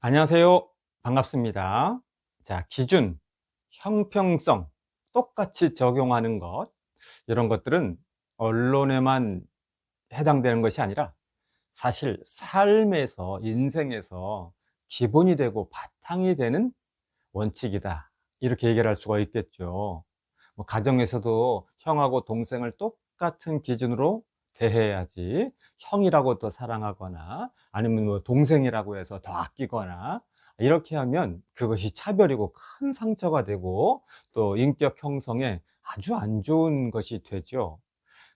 안녕하세요. 반갑습니다. 자, 기준, 형평성, 똑같이 적용하는 것, 이런 것들은 언론에만 해당되는 것이 아니라 사실 삶에서, 인생에서 기본이 되고 바탕이 되는 원칙이다. 이렇게 얘기를 할 수가 있겠죠. 뭐 가정에서도 형하고 동생을 똑같은 기준으로 대해야지 형이라고 더 사랑하거나 아니면 뭐 동생이라고 해서 더 아끼거나 이렇게 하면 그것이 차별이고 큰 상처가 되고 또 인격 형성에 아주 안 좋은 것이 되죠.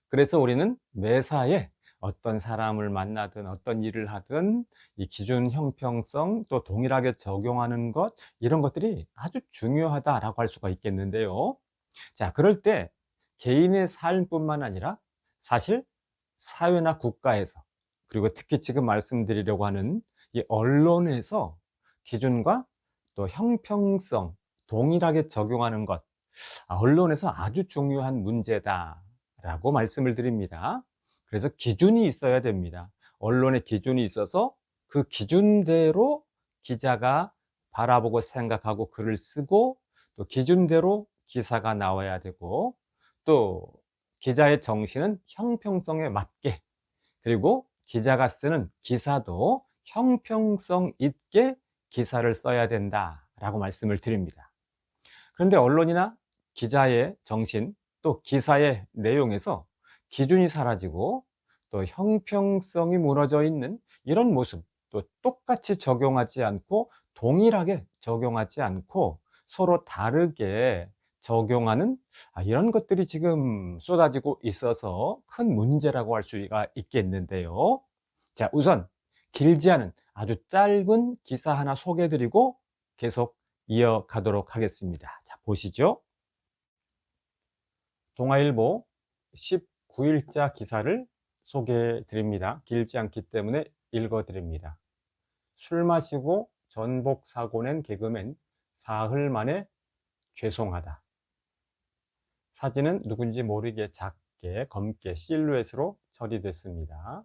그래서 우리는 매사에 어떤 사람을 만나든 어떤 일을 하든 이 기준 형평성 또 동일하게 적용하는 것 이런 것들이 아주 중요하다라고 할 수가 있겠는데요. 자, 그럴 때 개인의 삶뿐만 아니라 사실 사회나 국가에서 그리고 특히 지금 말씀드리려고 하는 이 언론에서 기준과 또 형평성 동일하게 적용하는 것 아, 언론에서 아주 중요한 문제다라고 말씀을 드립니다. 그래서 기준이 있어야 됩니다. 언론에 기준이 있어서 그 기준대로 기자가 바라보고 생각하고 글을 쓰고 또 기준대로 기사가 나와야 되고 또 기자의 정신은 형평성에 맞게 그리고 기자가 쓰는 기사도 형평성 있게 기사를 써야 된다라고 말씀을 드립니다. 그런데 언론이나 기자의 정신 또 기사의 내용에서 기준이 사라지고 또 형평성이 무너져 있는 이런 모습 또 똑같이 적용하지 않고 동일하게 적용하지 않고 서로 다르게 적용하는 아, 이런 것들이 지금 쏟아지고 있어서 큰 문제라고 할 수가 있겠는데요. 자, 우선 길지 않은 아주 짧은 기사 하나 소개해 드리고 계속 이어가도록 하겠습니다. 자, 보시죠. 동아일보 19일자 기사를 소개해 드립니다. 길지 않기 때문에 읽어 드립니다. 술 마시고 전복 사고 낸 개그맨 사흘 만에 죄송하다. 사진은 누군지 모르게 작게 검게 실루엣으로 처리됐습니다.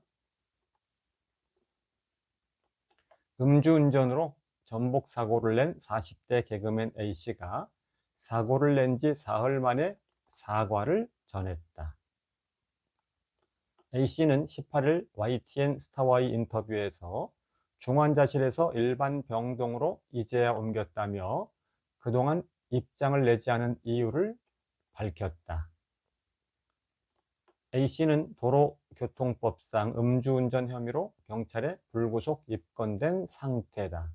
음주운전으로 전복 사고를 낸 40대 개그맨 A씨가 사고를 낸 지 사흘 만에 사과를 전했다. A씨는 18일 YTN 스타와이 인터뷰에서 중환자실에서 일반 병동으로 이제야 옮겼다며 그동안 입장을 내지 않은 이유를 밝혔다. A씨는 도로교통법상 음주운전 혐의로 경찰에 불구속 입건된 상태다.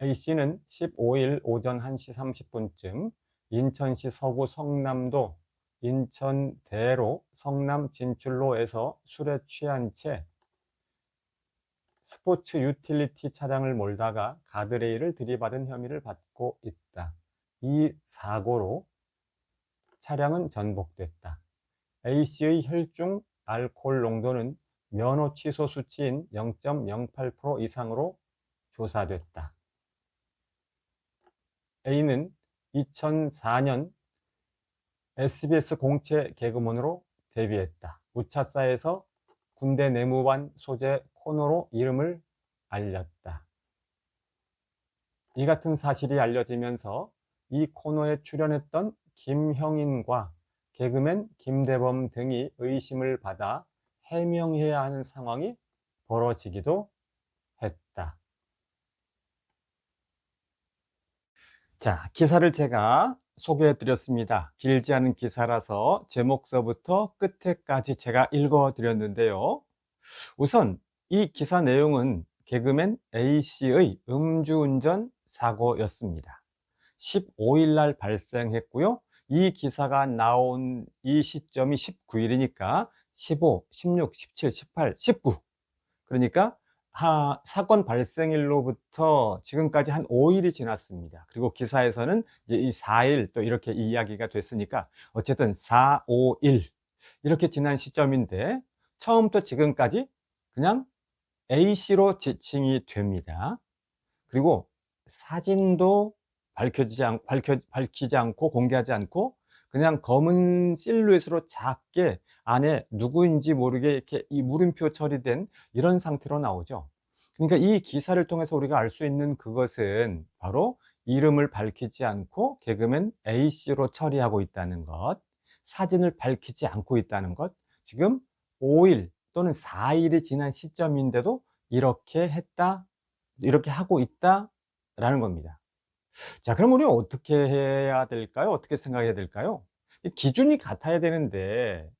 A씨는 15일 오전 1시 30분쯤 인천시 서구 성남도 인천대로 성남 진출로에서 술에 취한 채 스포츠 유틸리티 차량을 몰다가 가드레일을 들이받은 혐의를 받 고 있다. 이 사고로 차량은 전복됐다. A씨의 혈중 알코올 농도는 면허 취소 수치인 0.08% 이상으로 조사됐다. A는 2004년 SBS 공채 개그맨으로 데뷔했다. 우차사에서 군대 내무반 소재 코너로 이름을 알렸다. 이 같은 사실이 알려지면서 이 코너에 출연했던 김형인과 개그맨 김대범 등이 의심을 받아 해명해야 하는 상황이 벌어지기도 했다. 자, 기사를 제가 소개해 드렸습니다. 길지 않은 기사라서 제목서부터 끝에까지 제가 읽어 드렸는데요. 우선 이 기사 내용은 개그맨 A씨의 음주운전 사고였습니다. 15일 날 발생했고요. 이 기사가 나온 이 시점이 19일이니까 15, 16, 17, 18, 19 그러니까 하, 사건 발생일로부터 지금까지 한 5일이 지났습니다. 그리고 기사에서는 이제 이 4일 또 이렇게 이야기가 됐으니까 어쨌든 4, 5, 1 이렇게 지난 시점인데 처음부터 지금까지 그냥 A씨로 지칭이 됩니다. 그리고 사진도 밝혀지지 않, 밝혀, 밝히지 않고 공개하지 않고 그냥 검은 실루엣으로 작게 안에 누구인지 모르게 이렇게 이 물음표 처리된 이런 상태로 나오죠. 그러니까 이 기사를 통해서 우리가 알 수 있는 그것은 바로 이름을 밝히지 않고 개그맨 A씨로 처리하고 있다는 것, 사진을 밝히지 않고 있다는 것, 지금 5일 또는 4일이 지난 시점인데도 이렇게 했다, 이렇게 하고 있다 라는 겁니다. 자, 그럼 우리는 어떻게 해야 될까요? 어떻게 생각해야 될까요? 이 기준이 같아야 되는데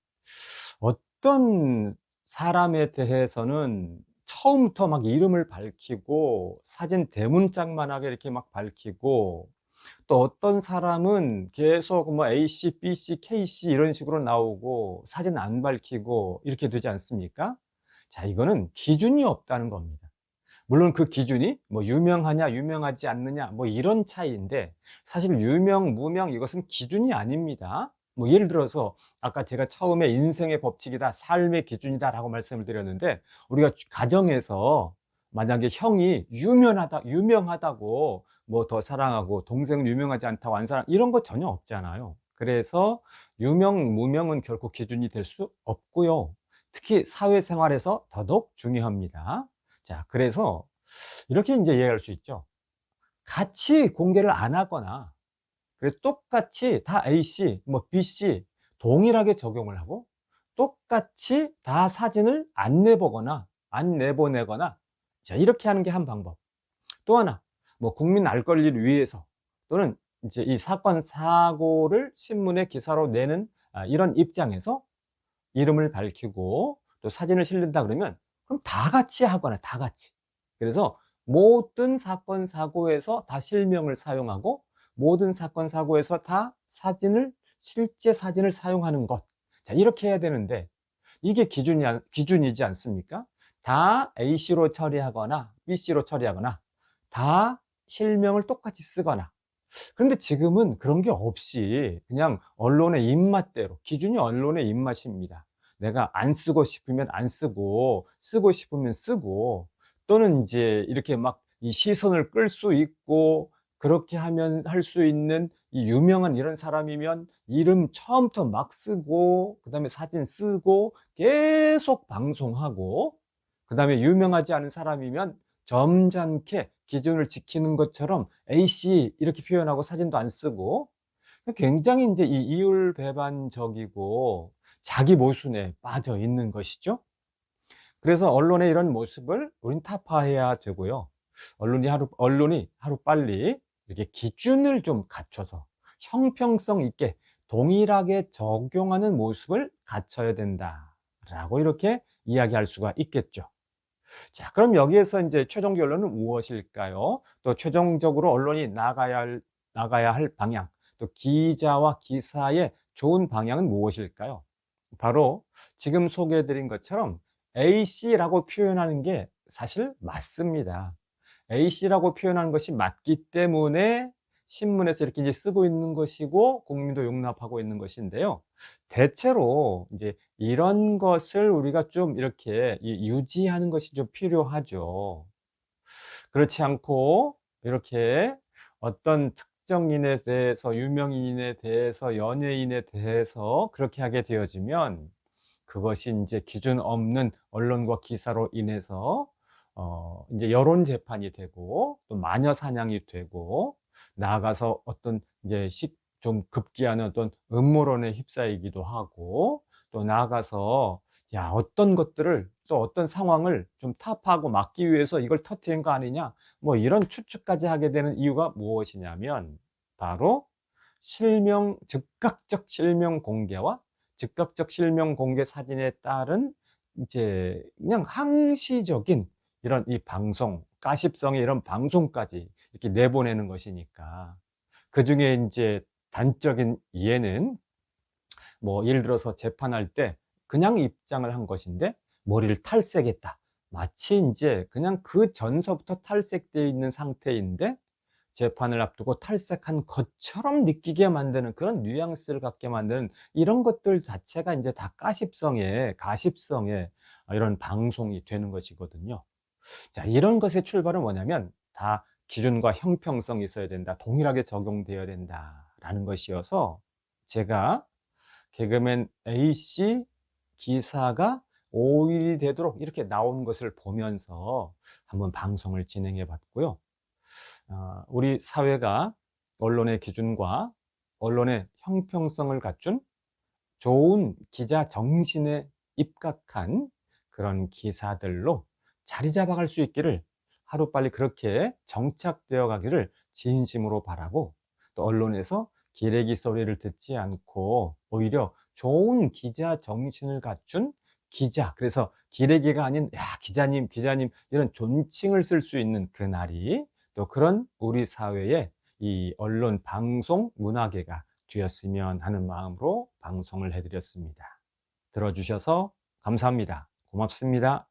어떤 사람에 대해서는 처음부터 막 이름을 밝히고 사진 대문짝만하게 이렇게 막 밝히고 또 어떤 사람은 계속 뭐 A씨, B씨, K씨 이런 식으로 나오고 사진 안 밝히고 이렇게 되지 않습니까? 자, 이거는 기준이 없다는 겁니다. 물론 그 기준이 뭐 유명하냐, 유명하지 않느냐, 뭐 이런 차이인데 사실 유명, 무명 이것은 기준이 아닙니다. 뭐 예를 들어서 아까 제가 처음에 인생의 법칙이다, 삶의 기준이다라고 말씀을 드렸는데 우리가 가정에서 만약에 형이 유명하다, 유명하다고 뭐 더 사랑하고 동생은 유명하지 않다고 안 사랑 이런 거 전혀 없잖아요. 그래서 유명, 무명은 결코 기준이 될 수 없고요. 특히 사회생활에서 더더욱 중요합니다. 자, 그래서 이렇게 이제 이해할 수 있죠. 같이 공개를 안 하거나 그래서 똑같이 다 A씨, 뭐 B씨 동일하게 적용을 하고 똑같이 다 사진을 안 내보거나 안 내보내거나 자, 이렇게 하는 게 한 방법. 또 하나, 뭐 국민 알 권리를 위해서 또는 이제 이 사건 사고를 신문에 기사로 내는 아, 이런 입장에서 이름을 밝히고 또 사진을 실린다 그러면 그럼 다 같이 하거나 다 같이. 그래서 모든 사건 사고에서 다 실명을 사용하고 모든 사건 사고에서 다 사진을 실제 사진을 사용하는 것. 자, 이렇게 해야 되는데 이게 기준이 기준이지 않습니까? 다 A씨로 처리하거나 B씨로 처리하거나 다 실명을 똑같이 쓰거나 그런데 지금은 그런 게 없이 그냥 언론의 입맛대로 기준이 언론의 입맛입니다. 내가 안 쓰고 싶으면 안 쓰고 쓰고 싶으면 쓰고 또는 이제 이렇게 막 이 시선을 끌 수 있고 그렇게 하면 할 수 있는 이 유명한 이런 사람이면 이름 처음부터 막 쓰고 그 다음에 사진 쓰고 계속 방송하고 그 다음에 유명하지 않은 사람이면 점잖게 기준을 지키는 것처럼 A씨 이렇게 표현하고 사진도 안 쓰고 굉장히 이제 이 이율 배반적이고 자기 모순에 빠져 있는 것이죠. 그래서 언론의 이런 모습을 우린 타파해야 되고요. 언론이 하루, 언론이 하루 빨리 이렇게 기준을 좀 갖춰서 형평성 있게 동일하게 적용하는 모습을 갖춰야 된다. 라고 이렇게 이야기할 수가 있겠죠. 자, 그럼 여기에서 이제 최종 결론은 무엇일까요? 또 최종적으로 언론이 나가야 할, 나가야 할 방향, 또 기자와 기사의 좋은 방향은 무엇일까요? 바로 지금 소개해드린 것처럼 A씨라고 표현하는 게 사실 맞습니다. A씨라고 표현하는 것이 맞기 때문에 신문에서 이렇게 이제 쓰고 있는 것이고 국민도 용납하고 있는 것인데요. 대체로 이제 이런 것을 우리가 좀 이렇게 유지하는 것이 좀 필요하죠. 그렇지 않고 이렇게 어떤 특 정인에 대해서 유명인에 대해서 연예인에 대해서 그렇게 하게 되어지면 그것이 이제 기준 없는 언론과 기사로 인해서 어 이제 여론 재판이 되고 또 마녀 사냥이 되고 나아가서 어떤 이제 식 좀 급기야는 어떤 음모론에 휩싸이기도 하고 또 나아가서 야 어떤 것들을 또 어떤 상황을 좀 타파하고 막기 위해서 이걸 터트린 거 아니냐? 뭐 이런 추측까지 하게 되는 이유가 무엇이냐면 바로 실명 즉각적 실명 공개와 즉각적 실명 공개 사진에 따른 이제 그냥 항시적인 이런 이 방송, 가십성의 이런 방송까지 이렇게 내보내는 것이니까. 그 중에 이제 단적인 예는 뭐 예를 들어서 재판할 때 그냥 입장을 한 것인데 머리를 탈색했다. 마치 이제 그냥 그 전서부터 탈색되어 있는 상태인데 재판을 앞두고 탈색한 것처럼 느끼게 만드는 그런 뉘앙스를 갖게 만드는 이런 것들 자체가 이제 다 가십성의 가십성의 이런 방송이 되는 것이거든요. 자, 이런 것의 출발은 뭐냐면 다 기준과 형평성이 있어야 된다. 동일하게 적용되어야 된다라는 것이어서 제가 개그맨 A씨, 기사가 5일이 되도록 이렇게 나온 것을 보면서 한번 방송을 진행해 봤고요. 어, 우리 사회가 언론의 기준과 언론의 형평성을 갖춘 좋은 기자 정신에 입각한 그런 기사들로 자리 잡아갈 수 있기를 하루빨리 그렇게 정착되어 가기를 진심으로 바라고 또 언론에서 기레기 소리를 듣지 않고 오히려 좋은 기자 정신을 갖춘 기자 그래서 기레기가 아닌 야 기자님 기자님 이런 존칭을 쓸 수 있는 그 날이 또 그런 우리 사회의 이 언론 방송 문화계가 되었으면 하는 마음으로 방송을 해드렸습니다. 들어주셔서 감사합니다. 고맙습니다.